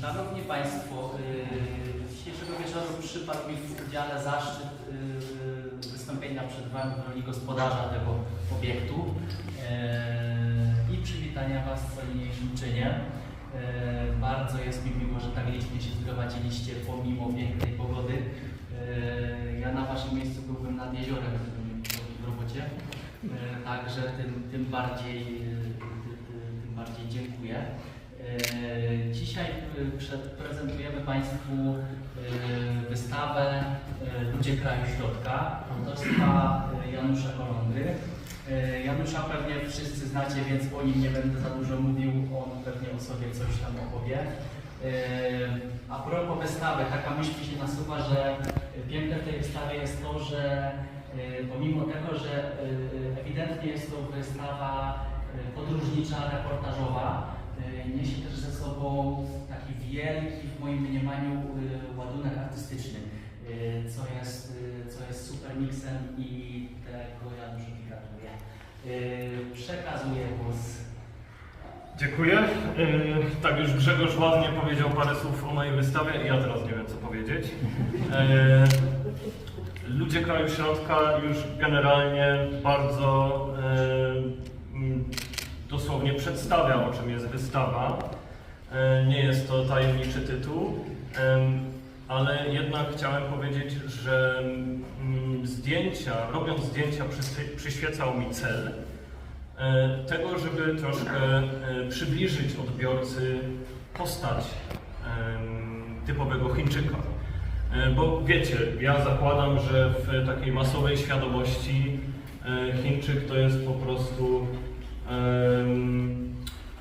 Szanowni Państwo, yy, dzisiejszego wieczoru przypadł mi w udziale zaszczyt yy, wystąpienia przed Wami w roli gospodarza tego obiektu i przywitania Was w niniejszym czynie. Bardzo jest mi miło, że tak licznie się zgromadziliście pomimo pięknej pogody. Ja na Waszym miejscu byłbym nad jeziorem, w robocie. Także tym, tym, bardziej, tym bardziej dziękuję. E, Dzisiaj e, prezentujemy Państwu e, wystawę Ludzie Kraju Środka autorstwa Janusza Kolondy. Janusza pewnie wszyscy znacie, więc o nim nie będę za dużo mówił, on pewnie o sobie coś tam opowie. A propos wystawy, taka myśl mi się nasuwa, że piękne w tej wystawie jest to, że pomimo tego, że ewidentnie jest to wystawa podróżnicza, reportażowa, niesie też ze sobą taki wielki w moim mniemaniu e, ładunek artystyczny, e, co jest, e, co jest super miksem i tego Januszowi gratuluję. E, Przekazuję głos. Dziękuję. Tak, już Grzegorz ładnie powiedział parę słów o mojej wystawie i ja teraz nie wiem co powiedzieć. Ludzie kraju środka już generalnie bardzo dosłownie przedstawia o czym jest wystawa. Yy, Nie jest to tajemniczy tytuł, ale jednak chciałem powiedzieć, że mm, zdjęcia, robiąc zdjęcia przyświecał mi cel. E, tego, żeby troszkę e, przybliżyć odbiorcy postać typowego Chińczyka. E, Bo wiecie, ja zakładam, że w takiej masowej świadomości e, Chińczyk to jest po prostu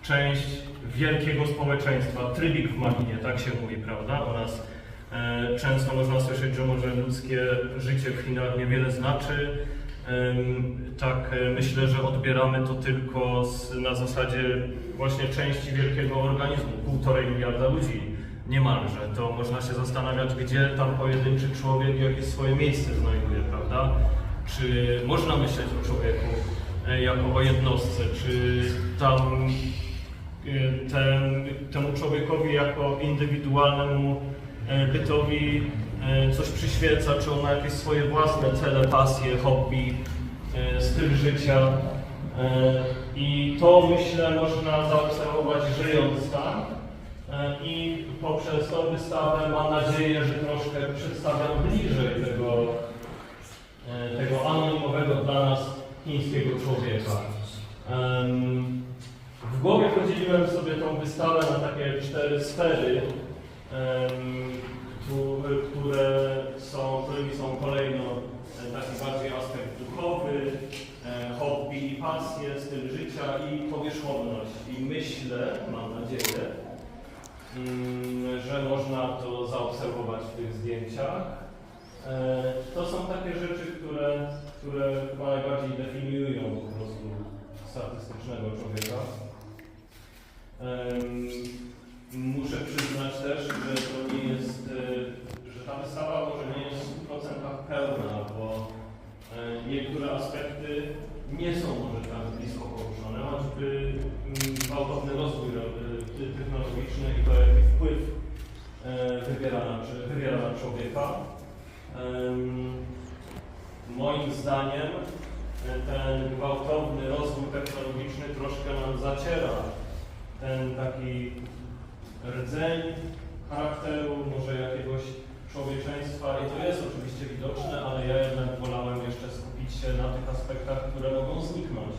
część wielkiego społeczeństwa, trybik w Malinie, tak się mówi, prawda? Oraz e, często można słyszeć, że może ludzkie życie w Chinach niewiele znaczy, Tak, e, myślę, że odbieramy to tylko z, na zasadzie właśnie części wielkiego organizmu, półtorej miliarda ludzi niemalże. To można się zastanawiać, gdzie tam pojedynczy człowiek jakieś swoje miejsce znajduje, prawda? Czy można myśleć o człowieku jako o jednostce, czy tam e, tem, temu człowiekowi jako indywidualnemu e, bytowi e, coś przyświeca, czy on ma jakieś swoje własne cele, pasje, hobby, styl życia. I to myślę można zaobserwować żyjąc tam. I poprzez tą wystawę mam nadzieję, że troszkę przedstawiam bliżej tego, tego anonimowego chińskiego człowieka. W głowie podzieliłem sobie tą wystawę na takie cztery sfery, które są, którymi są kolejno e, taki bardziej aspekt duchowy, e, hobby i pasje, styl życia i powierzchowność. I myślę, mam nadzieję, mm, że można to zaobserwować w tych zdjęciach. E, To są takie rzeczy, które, które chyba najbardziej definiują po prostu statystycznego człowieka. Muszę przyznać też, że to nie jest, e, że ta wystawa może nie jest w 100% pełna, bo e, niektóre aspekty nie są może tak blisko poruszone, choćby mm, gwałtowny rozwój technologiczny i to jaki wpływ wywiera na, wywiera na człowieka. Moim zdaniem e, ten gwałtowny rozwój technologiczny troszkę nam zaciera ten taki rdzeń charakteru, może jakiegoś człowieczeństwa. I to jest oczywiście widoczne, ale ja jednak wolałem jeszcze skupić się na tych aspektach, które mogą zniknąć